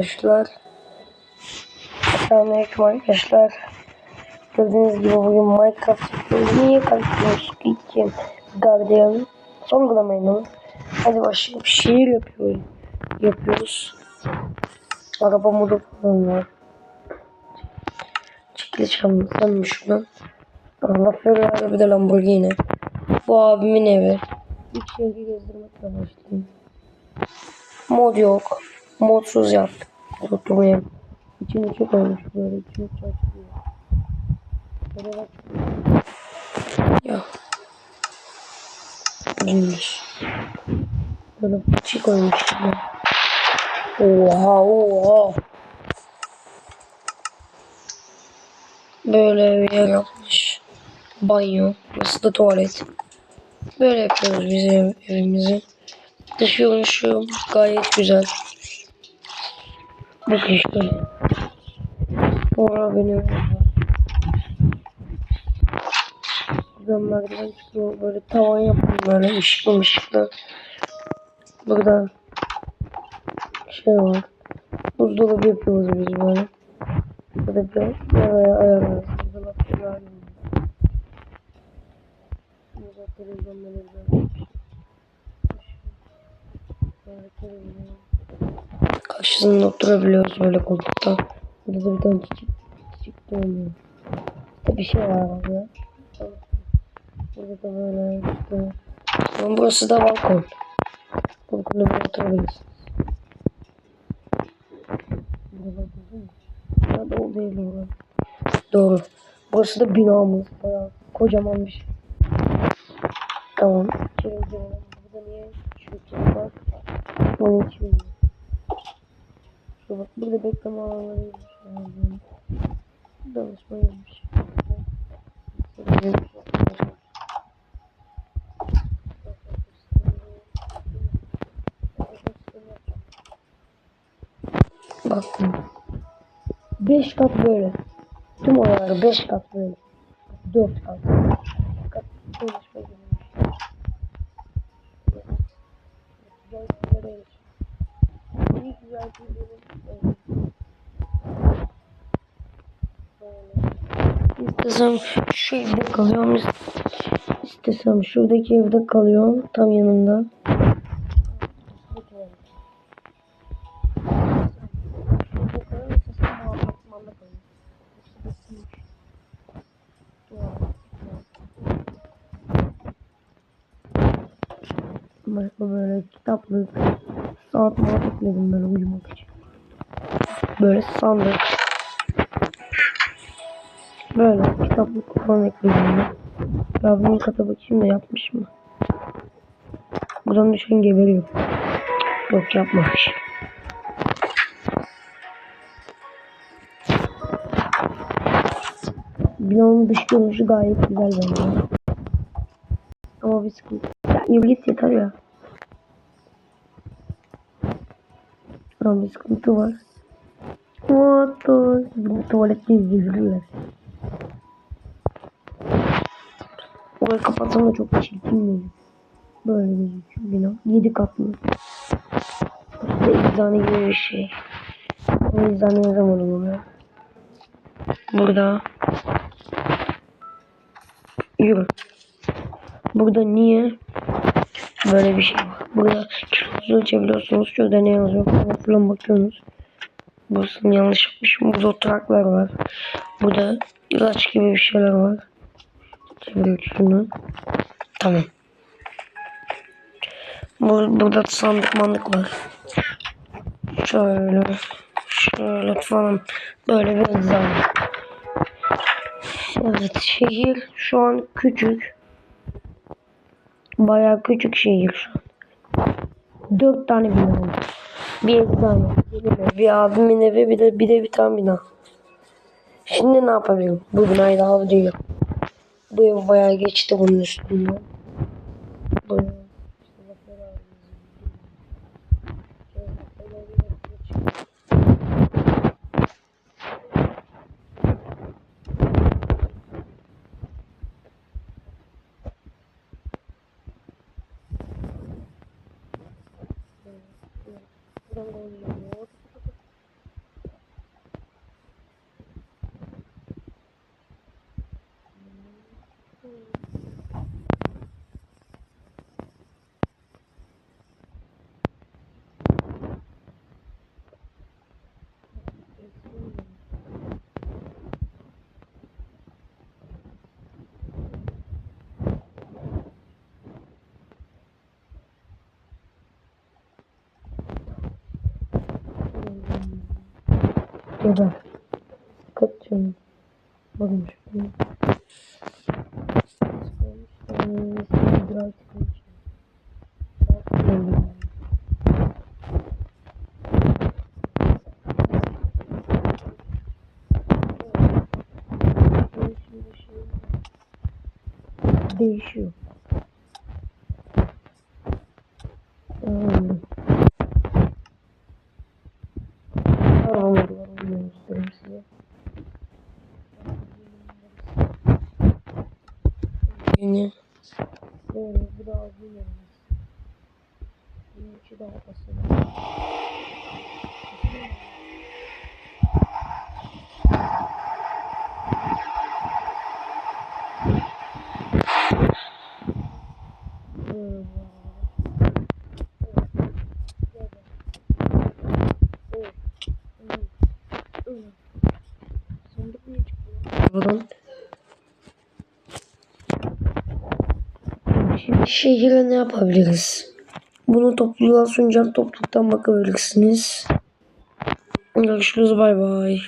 Arkadaşlar. Selamünaleyküm arkadaşlar. Gördüğünüz gibi bugün Minecraft yapıyoruz. Niye kalkıyoruz? İlkin Guardian sorgulamayın onu. Hadi başlayalım. Şehir yapıyoruz. Yapıyoruz. Araba modu var. Çekiliş anlatsam şunu. Allah Ferrari bir de Lamborghini. Bu abimin evi. İlk şehri gezdirmekle başlayayım. Mod yok. Modsuz yaptık. Oturmayayım. İçim çok olmuş böyle. İçim çok açılıyor. Böyle bak. Ya. Dümdüz. Böyle küçük olmuş. Oha oha. Böyle bir yer yapmış. Banyo. Burası da tuvalet. Böyle yapıyoruz biz ev, evimizi. Dış görünüşü gayet güzel. Bakın işte. Evim var. Buradan merdiven çıkıyor. Böyle tavan yapıyor böyle ışıklı ışıklı. Burada şey var. Buzdolabı yapıyoruz biz böyle. Burada bir oraya ayarlarız. Buzdolabı var. Burada televizyonlar izliyoruz. Böyle televizyon. Karşısında oturabiliyoruz böyle koltukta. Burada da bir tane çiçek, çiçek doğmuyor. İşte bir şey var burada. Burada da böyle işte. Ama burası da balkon. Balkonda böyle oturabilirsiniz. Burada mi? Ya doğru değil doğru. Doğru. Burası da binamız. Bayağı kocaman bir şey. Tamam. İçeri girelim. Burada niye çocuk var? Onun için. Şu bak burada bekleme alanlarıymış. Yani. Danışmaymış. Bakın. 5 kat böyle. Tüm oyaları 5 kat böyle. 4 kat. Kat konuşma İyi güzel şeylerin İstesem şu evde kalıyorum. İstesem şuradaki evde kalıyorum. Tam yanında. Başka böyle kitaplık, saat muhabbet etmedim böyle uyumak için. Böyle sandık. Böyle kitaplık falan ekledim ben. Ya bunun kata bakayım da yapmış mı? Buradan düşen geberiyor. Yok yapmamış. Binanın dış görünüşü gayet güzel bence. Ama bir sıkıntı. Ya yürü git yeter ya. Ama bir sıkıntı var. What the... Bu tuvalette izleyebilirler. Orayı kapatsam da çok çirkin gözüküyor. Böyle gözüküyor bina. 7 katlı. İşte eczane gibi bir şey. O eczane yazamadım onu. Burada. Yürü. Burada niye böyle bir şey? Burada kilosu ölçebiliyorsunuz. Şurada ne yazıyor falan bakıyorsunuz. Burasını yanlış yapmışım. Burada oturaklar var. Burada ilaç gibi bir şeyler var. Çeviriyoruz şunu. Tamam. Bur burada sandık mandık var. Şöyle. Şöyle falan. Böyle bir eczane. Evet şehir şu an küçük. Bayağı küçük şehir şu an. Dört tane bina var. Bir eczane, bir ev, bir abimin evi, bir de bir de bir tane bina. Şimdi ne yapabilirim? Bu binayı daha değil. Bu ev bayağı geçti bunun üstünden. Mongolian War Geber. Kaç canım. Bakın şu. Değişiyor. Anladım. Tamam, var, onu göstereyim size. Yine. Böyle bu da ağzı yanımız. Bunun içi daha basılı. Böyle bu arada. Evet. Evet. Evet. Evet. Sandık niye çıkıyor? Buradan. Şimdi şehire ne yapabiliriz? Bunu topluluğa sunacağım. Topluluktan bakabilirsiniz. Görüşürüz. Bay bay.